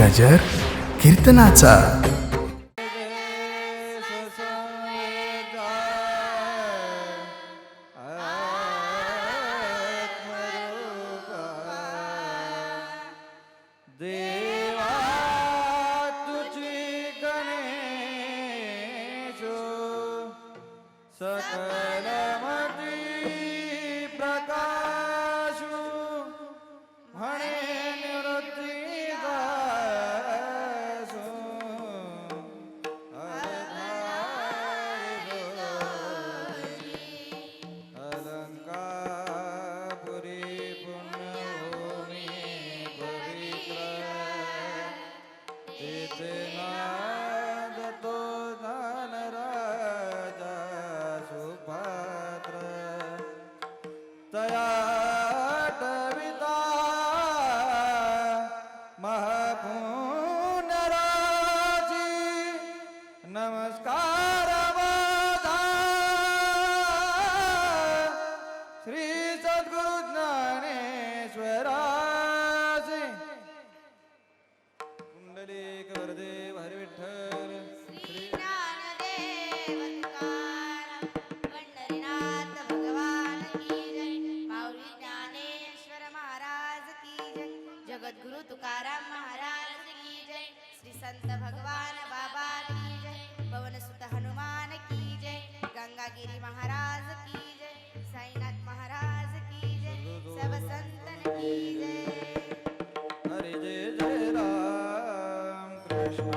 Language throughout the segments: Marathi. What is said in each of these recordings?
गजर कीर्तनाचा. संत भगवान बाबा की जय पवन सुत हनुमान की जय गंगा गिरी महाराज की जय साईनाथ महाराज की जय सब संतन की जय। हरे जय जय राम कृष्ण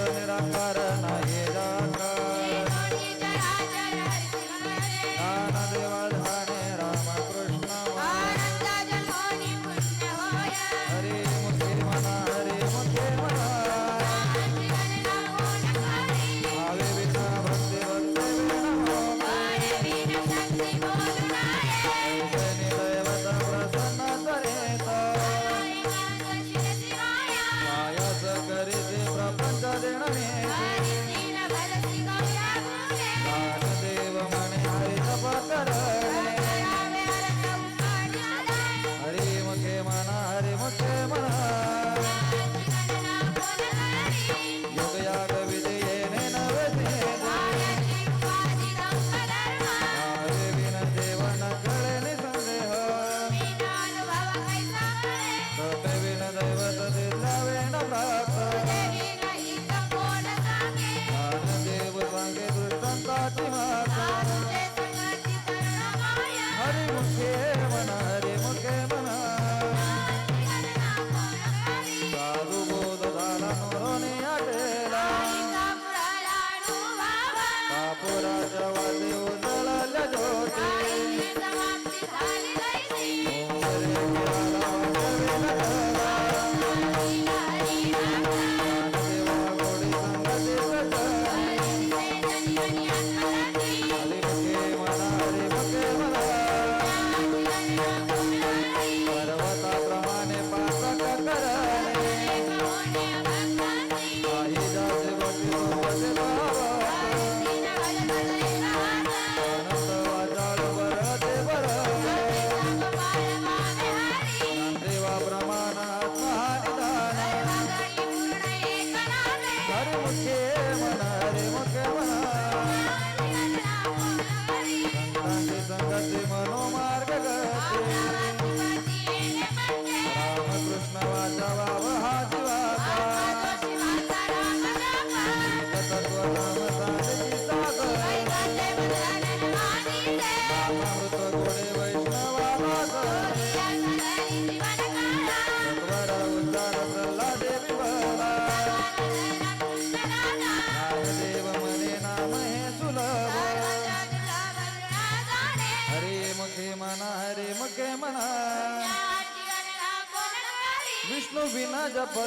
निराकार नाही जाकार verdadeiramente. Ai.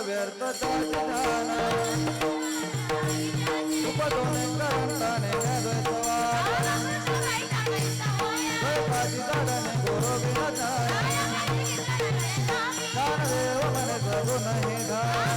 व्यर्थता उपदोने करताने नरसवा स्वयंपाची झाडाने गोरो बिना जाय दानदेव मन करू नाही धाय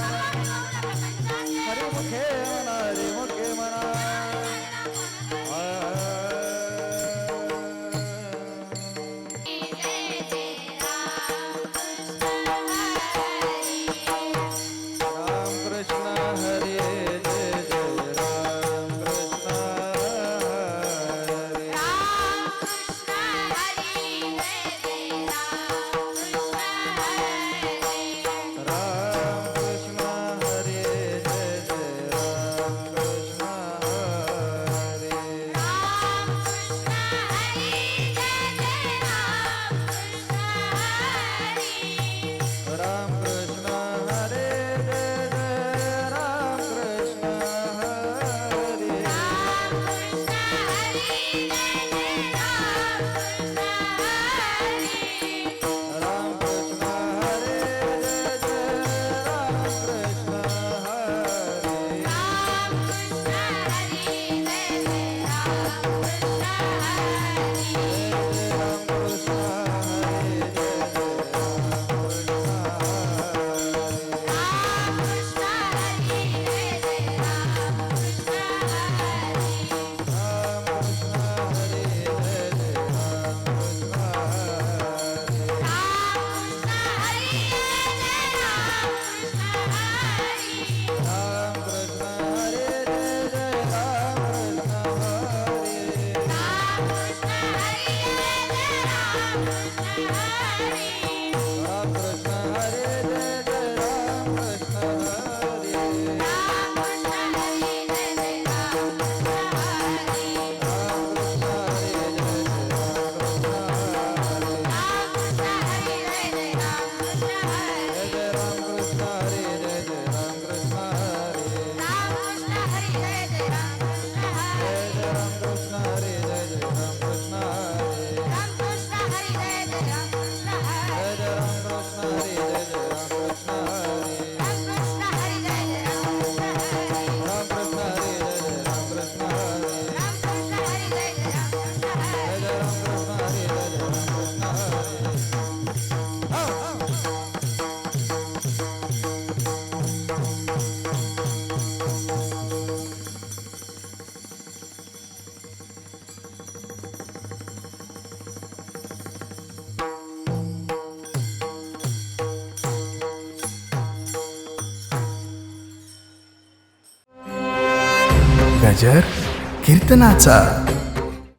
नजर कीर्तनाचा.